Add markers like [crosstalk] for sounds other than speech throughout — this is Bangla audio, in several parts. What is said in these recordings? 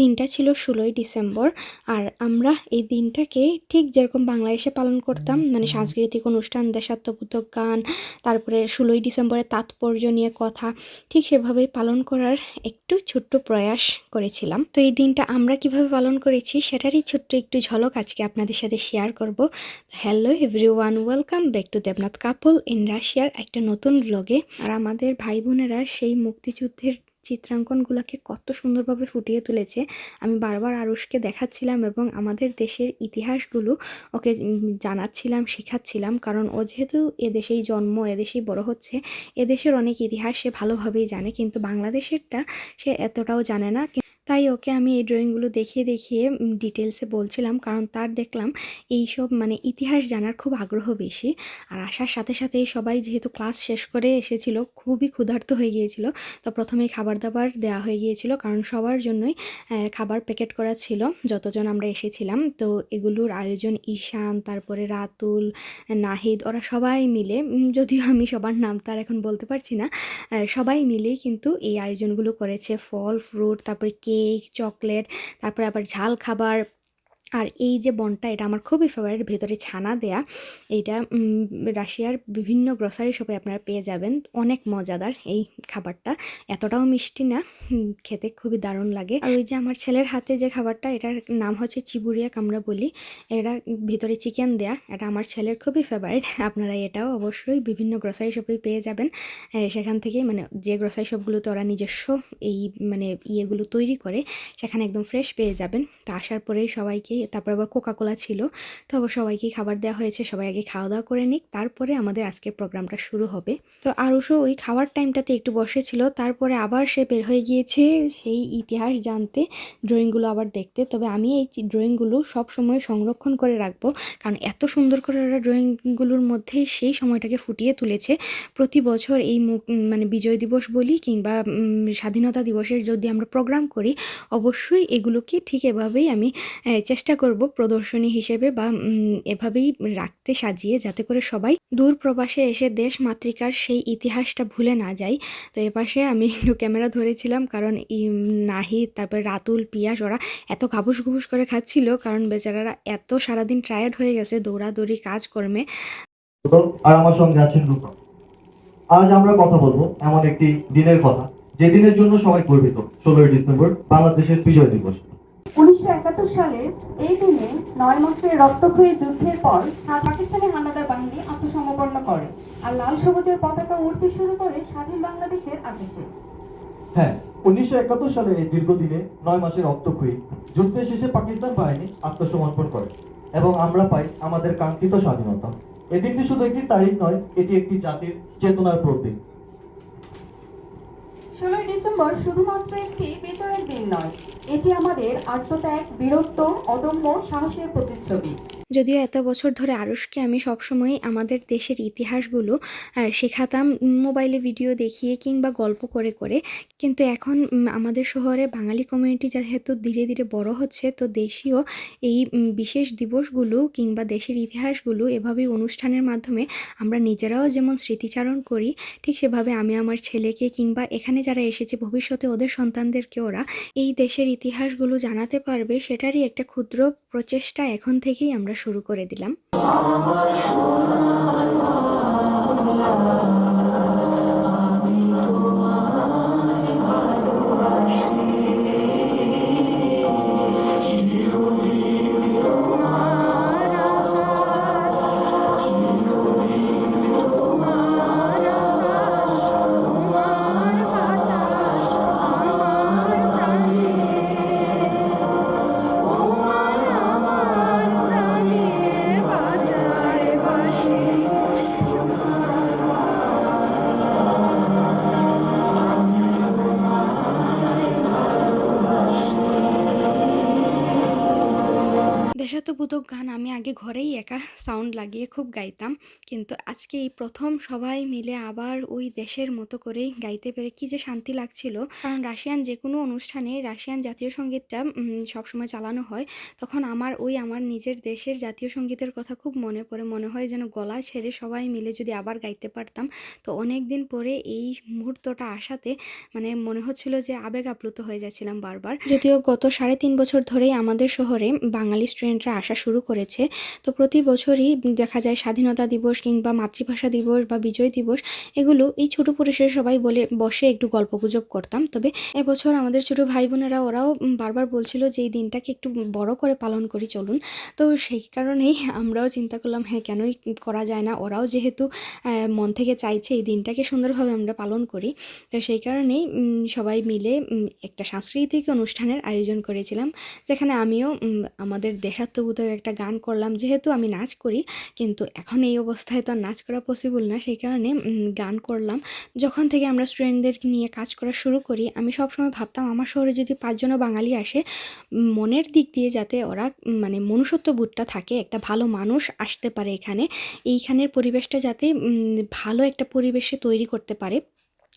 দিনটা ছিল ষোলোই ডিসেম্বর আর আমরা এই দিনটাকে ঠিক যেরকম বাংলাদেশে পালন করতাম মানে সাংস্কৃতিক অনুষ্ঠান দেশাত্মবোধক গান তারপরে ষোলোই ডিসেম্বরের তাৎপর্য নিয়ে কথা ঠিক সেভাবেই পালন করার একটু ছোট্ট প্রয়াস করেছিলাম। তো এই দিনটা আমরা কীভাবে পালন করেছি সেটারই ছোট্ট একটু ঝলক আজকে আপনাদের সাথে শেয়ার করব। Hello everyone welcome back to Debnath couple in রাশিয়ার একটা নতুন ব্লগে আর আমাদের ভাই বোনেরা সেই মুক্তিযুদ্ধের চিত্রাঙ্কনগুলোকে কত সুন্দরভাবে ফুটিয়ে তুলেছে। আমি বারবার আরুষকে দেখাচ্ছিলাম এবং আমাদের দেশের ইতিহাসগুলো ওকে জানাচ্ছিলাম, শেখাচ্ছিলাম। কারণ ও যেহেতু এদেশেই জন্ম, এদেশেই বড় হচ্ছে, এদেশের অনেক ইতিহাস সে ভালোভাবেই জানে। কিন্তু বাংলাদেশেরটা সে এতটাও জানে না। তাই ওকে আমি এই ড্রয়িংগুলো দেখিয়ে দেখিয়ে ডিটেলসে বলছিলাম। কারণ তার দেখলাম এই সব মানে ইতিহাস জানার খুব আগ্রহ বেশি। আর আসার সাথে সাথে সবাই যেহেতু ক্লাস শেষ করে এসেছিল, খুবই ক্ষুধার্ত হয়ে গিয়েছিল। তো প্রথমেই খাবার দাবার দেওয়া হয়ে গিয়েছিল। কারণ সবার জন্যই খাবার প্যাকেট করা ছিল, যতজন আমরা এসেছিলাম। তো এগুলোর আয়োজন ঈশান, তারপরে রাতুল, নাহিদ, ওরা সবাই মিলে যদিও আমি সবার নাম তার এখন বলতে পারছি না সবাই মিলেই কিন্তু এই আয়োজনগুলো করেছে। ফল ফ্রুট তারপরে কেক চকলেট তারপরে আবার ঝাল খাবার আর এই যে বনটা, এটা আমার খুবই ফেভারিট ভেতরে ছানা দেয়া, এইটা রাশিয়ার বিভিন্ন গ্রসারি শপে আপনারা পেয়ে যাবেন। অনেক মজাদার এই খাবারটা। এতটাও মিষ্টি না খেতে খুবই দারুণ লাগে। আর ওই যে আমার ছেলের হাতে যে খাবারটা, এটার নাম হচ্ছে চিবুরিয়াক আমরা বলি। এটা ভিতরে চিকেন দেয়া, এটা আমার ছেলের খুবই ফেভারিট আপনারা এটাও অবশ্যই বিভিন্ন গ্রসারি শপেই পেয়ে যাবেন। সেখান থেকে মানে যে গ্রসারি শপগুলোতে ওরা নিজস্ব এই মানে ইয়েগুলো তৈরি করে, সেখানে একদম ফ্রেশ পেয়ে যাবেন। তো আসার পরেই সবাইকে তারপর আবার কোকা কোলা ছিল। তো আবার সবাইকেই খাবার দেওয়া হয়েছে সবাই আগে খাওয়া দাওয়া করে নিক তারপরে আমাদের আজকের প্রোগ্রামটা শুরু হবে। তো আরুষও ওই খাওয়ার টাইমটাতে একটু বসেছিল তারপরে আবার সে বের হয়ে গিয়েছে সেই ইতিহাস জানতে ড্রয়িংগুলো আবার দেখতে। তবে আমি এই ড্রয়িংগুলো সব সময় সংরক্ষণ করে রাখব কারণ এত সুন্দর করে ওরা ড্রয়িংগুলোর মধ্যে সেই সময়টাকে ফুটিয়ে তুলেছে। প্রতি বছর এই মানে বিজয় দিবস বলি কিংবা স্বাধীনতা দিবসের যদি আমরা প্রোগ্রাম করি অবশ্যই এগুলোকে ঠিক এভাবেই আমি আহ, চেষ্টা করব প্রদর্শনী হিসেবে বা এভাবেই রাখতে সাজিয়ে যাতে করে সবাই দূর প্রবাসে এসে দেশ মাতৃকার সেই ইতিহাসটা ভুলে না যায়। তো এপাশে আমি একটু ক্যামেরা ধরেছিলাম কারণ নাহিদ, তারপরে রাতুল, পিয়াস, ওরা এত ঘাবুস ঘুবুস করে খাচ্ছিল কারণ বেচারারা এত সারাদিন টায়ার্ড হয়ে গেছে দৌড়াদৌড়ি, কাজকর্মে। আর আমার সঙ্গে আছেন আজ আমরা কথা বলব এমন একটি দিনের কথা যে দিনের জন্য সবাই গর্বিত। ষোলোই ডিসেম্বর, বাংলাদেশের বিজয় দিবস। উনিশশো একাত্তর সালে এই দিনে নয় মাসের রক্তক্ষয়ী যুদ্ধের পর পাকিস্তানি হানাদার বাহিনী আত্মসমর্পণ করে আর লাল সবুজের পতাকা শুরু করে স্বাধীন বাংলাদেশের আকাশে হ্যাঁ উনিশশো একাত্তর সালের এই দীর্ঘদিনে নয় মাসের রক্তক্ষয়ী যুদ্ধের শেষে পাকিস্তান বাহিনী আত্মসমর্পণ করে এবং আমরা পাই আমাদের কাঙ্ক্ষিত স্বাধীনতা। এই দিনটি শুধু একটি তারিখ নয়, এটি একটি জাতির চেতনার প্রতীক। ষোলোই ডিসেম্বর শুধুমাত্র একটি বিজয়ের দিন নয় এটি আমাদের আত্মত্যাগ বীরত্ব অদম্য সাহসের প্রতিচ্ছবি। যদিও এত বছর ধরে আরুষকে আমি সবসময় আমাদের দেশের ইতিহাসগুলো শেখাতাম, মোবাইলে ভিডিও দেখিয়ে কিংবা গল্প করে করে। কিন্তু এখন আমাদের শহরে বাঙালি কমিউনিটি যেহেতু ধীরে ধীরে বড় হচ্ছে, তো দেশীয় এই বিশেষ দিবসগুলো কিংবা দেশের ইতিহাসগুলো এভাবেই অনুষ্ঠানের মাধ্যমে আমরা নিজেরাও যেমন স্মৃতিচারণ করি, ঠিক সেভাবে আমি আমার ছেলেকে কিংবা এখানে যারা এসেছে, ভবিষ্যতে ওদের সন্তানদেরকে ওরা এই দেশের ইতিহাসগুলো জানাতে পারবে, সেটারই একটা ক্ষুদ্র প্রচেষ্টা এখন থেকেই আমরা শুরু করে দিলাম। দেশাত্মবোধক গান আমি আগে ঘরেই একা সাউন্ড লাগিয়ে খুব গাইতাম। কিন্তু আজকে এই প্রথম সবাই মিলে আবার ওই দেশের মতো করেই গাইতে পেরে কি যে শান্তি লাগছিল। কারণ রাশিয়ান যে কোনো অনুষ্ঠানে রাশিয়ান জাতীয় সঙ্গীতটা সবসময় চালানো হয়, তখন আমার ওই আমার নিজের দেশের জাতীয় সঙ্গীতের কথা খুব মনে পড়ে। মনে হয় যেন গলা ছেড়ে সবাই মিলে যদি আবার গাইতে পারতাম। তো অনেক দিন পরে এই মুহূর্তটা আসাতে মানে মনে হচ্ছিল যে আবেগ আপ্লুত হয়ে যাচ্ছিলাম বারবার। যদিও গত সাড়ে তিন বছর ধরেই আমাদের শহরে বাঙালি স্টুডেন্টরা আসা শুরু করেছে। তো প্রতি বছরই দেখা যায় স্বাধীনতা দিবস কিংবা মাতৃভাষা দিবস বা বিজয় দিবস এগুলো এই ছোটো পরিসরে সবাই বলে বসে একটু গল্পগুজব করতাম। তবে এবছর আমাদের ছোটো ভাই বোনেরা ওরাও বারবার বলছিল যে এই দিনটাকে একটু বড় করে পালন করি চলুন। তো সেই কারণেই আমরাও চিন্তা করলাম হ্যাঁ কেনই করা যায় না? ওরাও যেহেতু মন থেকে চাইছে এই দিনটাকে সুন্দরভাবে আমরা পালন করি। তো সেই কারণেই সবাই মিলে একটা সাংস্কৃতিক অনুষ্ঠানের আয়োজন করেছিলাম যেখানে আমিও উম, আমাদের দেশাত্মবোধক একটা গান করলাম। যেহেতু আমি নাচ করি, কিন্তু এখন এই অবস্থায় তো নাচ করা পসিবল না। সেই কারণে গান করলাম। যখন থেকে আমরা স্টুডেন্টদের নিয়ে কাজ করা শুরু করি, আমি সবসময় ভাবতাম, আমার শহরে যদি পাঁচজনও বাঙালি আসে, মনের দিক দিয়ে যাতে ওরা মানে মনুষ্যত্ব বোধটা থাকে, একটা ভালো মানুষ আসতে পারে এখানে, এইখানের পরিবেশটা যাতে ভালো একটা পরিবেশে তৈরি করতে পারে।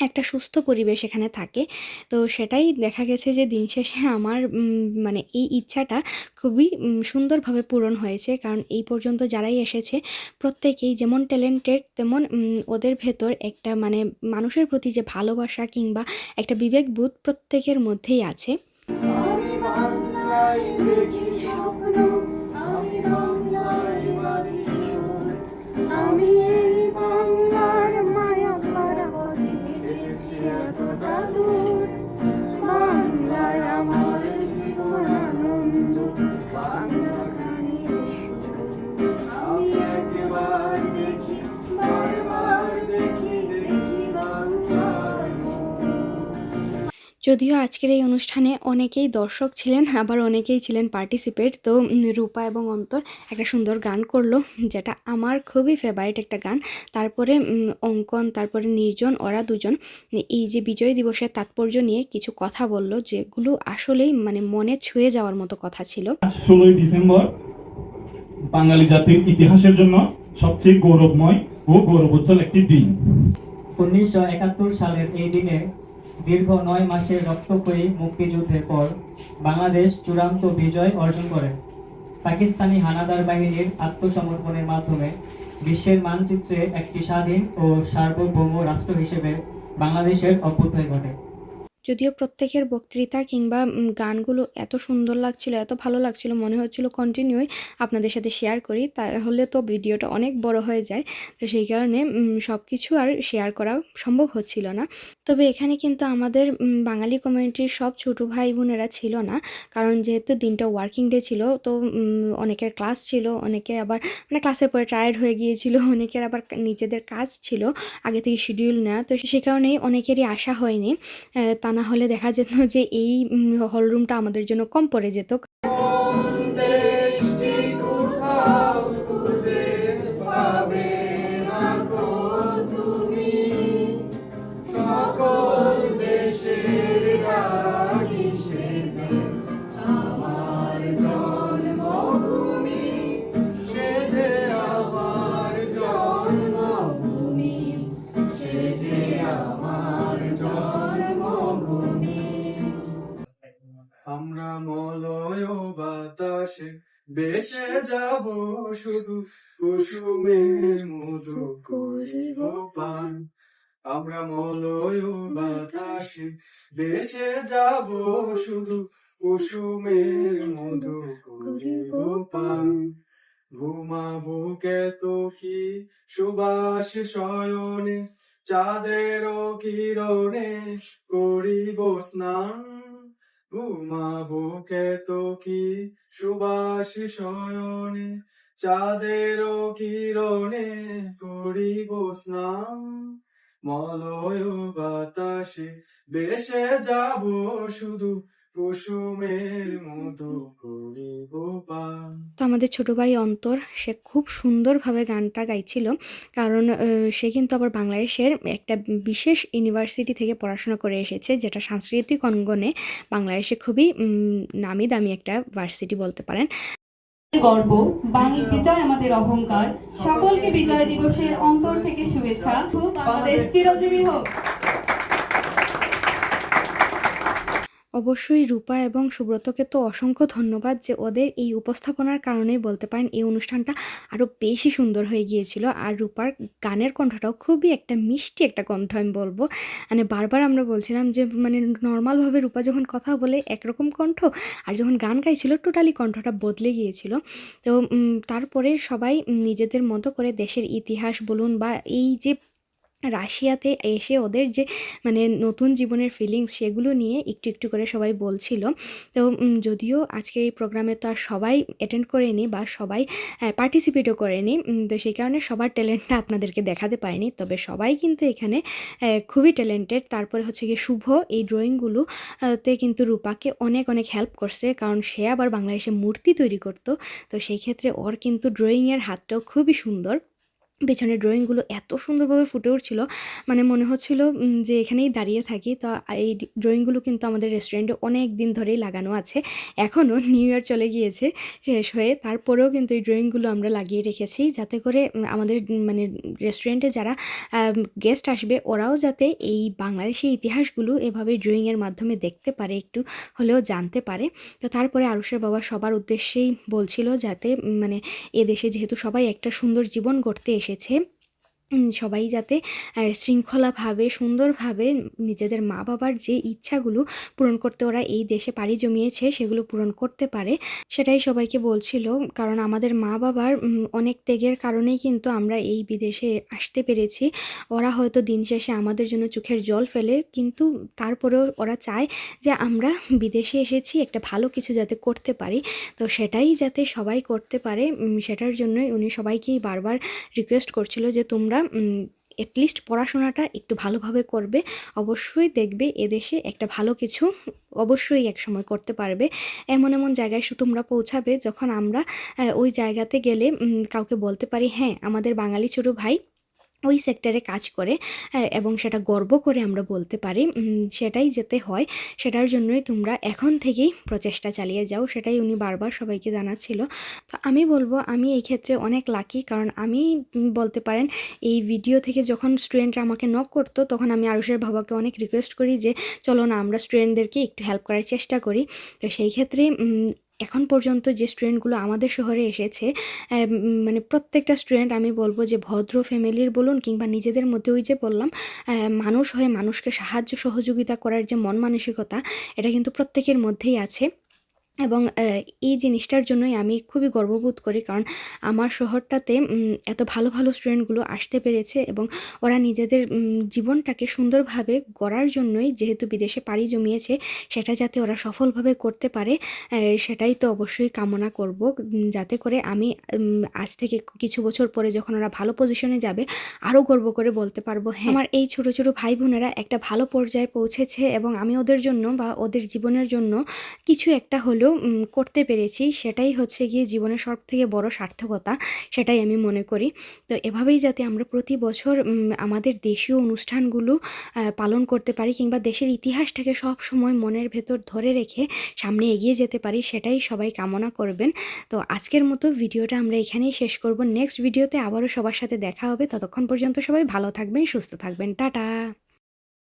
একটা সুস্থ পরিবেশ এখানে থাকে। তো সেটাই দেখা গেছে যে দিন শেষে আমার মানে এই ইচ্ছাটা খুবই সুন্দরভাবে পূরণ হয়েছে। কারণ এই পর্যন্ত যারাই এসেছে, প্রত্যেকেই যেমন ট্যালেন্টেড তেমন ওদের ভেতর একটা মানে মানুষের প্রতি যে ভালোবাসা কিংবা একটা বিবেকবোধ প্রত্যেকের মধ্যেই আছে। যদিও আজকের এই অনুষ্ঠানে অনেকেই দর্শক ছিলেন আবার অনেকেই ছিলেন পার্টিসিপেট তো রূপা এবং অন্তর একটা সুন্দর গান করল যেটা আমার খুবই ফেভারিট একটা গান। তারপরে অঙ্কন তারপরে নির্জন ওরা দুজন এই যে বিজয় দিবসের তাৎপর্য নিয়ে কিছু কথা বলল যেগুলো আসলেই মানে মনে ছুঁয়ে যাওয়ার মতো কথা ছিল। ষোলোই ডিসেম্বর বাঙালি জাতির ইতিহাসের জন্য সবচেয়ে গৌরবময় ও গৌরবোজ্জ্বল একটি দিন। উনিশশো একাত্তর সালের এই দিনে দীর্ঘ নয় মাসের রক্তক্ষয়ী মুক্তিযুদ্ধের পর বাংলাদেশ চূড়ান্ত বিজয় অর্জন করে। পাকিস্তানি হানাদার বাহিনীর আত্মসমর্পণের মাধ্যমে বিশ্বের মানচিত্রে একটি স্বাধীন ও সার্বভৌম রাষ্ট্র হিসেবে বাংলাদেশের অভ্যুদয় ঘটে। যদিও প্রত্যেকের বক্তৃতা কিংবা গানগুলো এত সুন্দর লাগছিল, এত ভালো লাগছিল, মনে হচ্ছিল কন্টিনিউই আপনাদের সাথে শেয়ার করি, তাহলে তো ভিডিওটা অনেক বড় হয়ে যায়। তো সেই কারণে সব কিছু আর শেয়ার করা সম্ভব হচ্ছিল না। তবে এখানে কিন্তু আমাদের বাঙালি কমিউনিটির সব ছোটো ভাই বোনেরা ছিল না, কারণ যেহেতু দিনটা ওয়ার্কিং ডে ছিল, তো অনেকের ক্লাস ছিল, অনেকে আবার মানে ক্লাসের পরে টায়ার্ড হয়ে গিয়েছিল, [laughs] অনেকের আবার নিজেদের কাজ ছিল, আগে থেকে শিডিউল নেওয়া, তো সে কারণেই অনেকেরই আসা হয়নি তা না হলে দেখা যেত যে এই হল রুমটা আমাদের জন্য কম পড়ে যেত। বেসে যাব শুধু কুসুমের মধু করিব পান। আমরা মলয় বাতাসে বেসে যাব শুধু কুসুমের মধু করিব পান। ঘুমাবো কেত কি সুবাস শয়নে, চাঁদের কিরণে করিব স্নান। ঘুমাবো কেত কি সুবাসি শয়নে চাঁদের কিরণে করিব স্নান। মলয় বাতাসে বেশে যাব শুধু তো আমাদের ছোট ভাই অন্তর সে খুব সুন্দরভাবে গানটা গাইছিল কারণ সে কিন্তু আবার বাংলাদেশের একটা বিশেষ ইউনিভার্সিটি থেকে পড়াশোনা করে এসেছে যেটা সাংস্কৃতিক অঙ্গনে বাংলাদেশে খুবই নামি দামি একটা ভার্সিটি বলতে পারেন। গর্ব বাংলার বিজয় আমাদের অহংকার সকলকে বিজয় দিবসের অন্তর থেকে শুভেচ্ছা। বাংলাদেশ চিরজীবী হোক। অবশ্যই রূপা এবং সুব্রতকে তো অসংখ্য ধন্যবাদ যে ওদের এই উপস্থাপনার কারণেই বলতে পারেন এই অনুষ্ঠানটা আরও বেশি সুন্দর হয়ে গিয়েছিল। আর রূপার গানের কণ্ঠটাও খুবই একটা মিষ্টি একটা কণ্ঠ আমি বলব। মানে বারবার আমরা বলছিলাম যে মানে নর্মালভাবে রূপা যখন কথা বলে একরকম কণ্ঠ আর যখন গান গাইছিল, টোটালি কণ্ঠটা বদলে গিয়েছিল। তো তারপরে সবাই নিজেদের মতো করে দেশের ইতিহাস বলুন বা এই যে রাশিয়াতে এসে ওদের যে মানে নতুন জীবনের ফিলিংস সেগুলো নিয়ে একটু একটু করে সবাই বলছিল। তো যদিও আজকের এই প্রোগ্রামে তো আর সবাই অ্যাটেন্ড করেনি বা সবাই পার্টিসিপেটও করেনি তো সেই কারণে সবার ট্যালেন্টটা আপনাদেরকে দেখাতে পারিনি। তবে সবাই কিন্তু এখানে খুবই ট্যালেন্টেড তারপরে হচ্ছে গিয়ে শুভ, এই ড্রয়িংগুলো তে কিন্তু রূপাকে অনেক অনেক হেল্প করছে। কারণ সে আবার বাংলাদেশে মূর্তি তৈরি করতো। তো সেই ক্ষেত্রে ওর কিন্তু ড্রয়িংয়ের হাতটাও খুবই সুন্দর। পেছনের ড্রয়িংগুলো এত সুন্দরভাবে ফুটে উঠছিল মানে মনে হচ্ছিল যে এখানেই দাঁড়িয়ে থাকি। তো এই ড্রয়িংগুলো কিন্তু আমাদের রেস্টুরেন্টে অনেক দিন ধরেই লাগানো আছে। এখনও নিউ ইয়ার চলে গিয়েছে, শেষ হয়ে তারপরেও কিন্তু এই ড্রয়িংগুলো আমরা লাগিয়ে রেখেছি, যাতে করে আমাদের মানে রেস্টুরেন্টে যারা গেস্ট আসবে, ওরাও যাতে এই বাংলাদেশের ইতিহাসগুলো এভাবে ড্রয়িংয়ের মাধ্যমে দেখতে পারে, একটু হলেও জানতে পারে। তো তারপরে আরুষের বাবা সবার উদ্দেশ্যেই বলছিল যাতে মানে এদেশে যেহেতু সবাই একটা সুন্দর জীবন গড়তে এসেছে। উম, সবাই যাতে শৃঙ্খলাভাবে, সুন্দরভাবে নিজেদের মা বাবার যে ইচ্ছাগুলো পূরণ করতে ওরা এই দেশে পাড়ি জমিয়েছে, সেগুলো পূরণ করতে পারে, সেটাই সবাইকে বলছিল। কারণ আমাদের মা বাবার অনেক ত্যাগের কারণেই কিন্তু আমরা এই বিদেশে আসতে পেরেছি। ওরা হয়তো দিন শেষে আমাদের জন্য চোখের জল ফেলে, কিন্তু তারপরেও ওরা চায় যে আমরা বিদেশে এসেছি, একটা ভালো কিছু যাতে করতে পারি। তো সেটাই যাতে সবাই করতে পারে সেটার জন্যই উনি সবাইকেই বারবার রিকোয়েস্ট করছিল যে তোমরা অ্যাটলিস্ট পড়াশোনাটা একটু ভালোভাবে করবে। অবশ্যই দেখবে এদেশে একটা ভালো কিছু অবশ্যই এক সময় করতে পারবে। এমন এমন জায়গায় তোমরা পৌঁছাবে যখন আমরা ওই জায়গাতে গেলে কাউকে বলতে পারি হ্যাঁ আমাদের বাঙালি ছোটো ভাই ওই সেক্টরে কাজ করে এবং সেটা গর্ব করে আমরা বলতে পারি। সেটাই যেতে হয়। সেটার জন্যই তোমরা এখন থেকেই প্রচেষ্টা চালিয়ে যাও। সেটাই উনি বারবার সবাইকে জানাচ্ছিল। তো আমি বলব, আমি এই ক্ষেত্রে অনেক লাকি কারণ আমি বলতে পারেন, এই ভিডিও থেকে যখন স্টুডেন্টরা আমাকে নক করতো, তখন আমি আরুষের বাবাকে অনেক রিকোয়েস্ট করি যে, চলো না, আমরা স্টুডেন্টদেরকে একটু হেল্প করার চেষ্টা করি। তো সেই ক্ষেত্রে এখন পর্যন্ত যে স্টুডেন্টগুলো আমাদের শহরে এসেছে মানে প্রত্যেকটা স্টুডেন্ট আমি বলব যে ভদ্র ফ্যামিলির বলুন কিংবা নিজেদের মধ্যে ওই যে বললাম মানুষ হয়ে মানুষকে সাহায্য সহযোগিতা করার যে মন মানসিকতা, এটা কিন্তু প্রত্যেকের মধ্যেই আছে। এবং এই জিনিসটার জন্যই আমি খুবই গর্ববোধ করি। কারণ আমার শহরটাতে এত ভালো ভালো স্টুডেন্টগুলো আসতে পেরেছে এবং ওরা নিজেদের জীবনটাকে সুন্দরভাবে গড়ার জন্যই যেহেতু বিদেশে পাড়ি জমিয়েছে, সেটা যাতে ওরা সফলভাবে করতে পারে সেটাই তো অবশ্যই কামনা করব। যাতে করে আমি আজ থেকে কিছু বছর পরে যখন ওরা ভালো পজিশনে যাবে, আরও গর্ব করে বলতে পারব হ্যাঁ। আমার এই ছোট ছোট ভাই বোনেরা একটা ভালো পর্যায়ে পৌঁছেছে এবং আমি ওদের জন্য বা ওদের জীবনের জন্য কিছু একটা হলেও উম, করতে পেরেছি। সেটাই হচ্ছে গিয়ে জীবনের সব থেকে বড় সার্থকতা সেটাই আমি মনে করি। তো এভাবেই যাতে আমরা প্রতি বছর আমাদের দেশীয় অনুষ্ঠানগুলো পালন করতে পারি কিংবা দেশের ইতিহাসটাকে সব সময় মনের ভেতর ধরে রেখে সামনে এগিয়ে যেতে পারি সেটাই সবাই কামনা করবেন। তো আজকের মতো ভিডিওটা আমরা এখানেই শেষ করব। নেক্সট ভিডিওতে আবারও সবার সাথে দেখা হবে। ততক্ষণ পর্যন্ত সবাই ভালো থাকবেন সুস্থ থাকবেন। টাটা!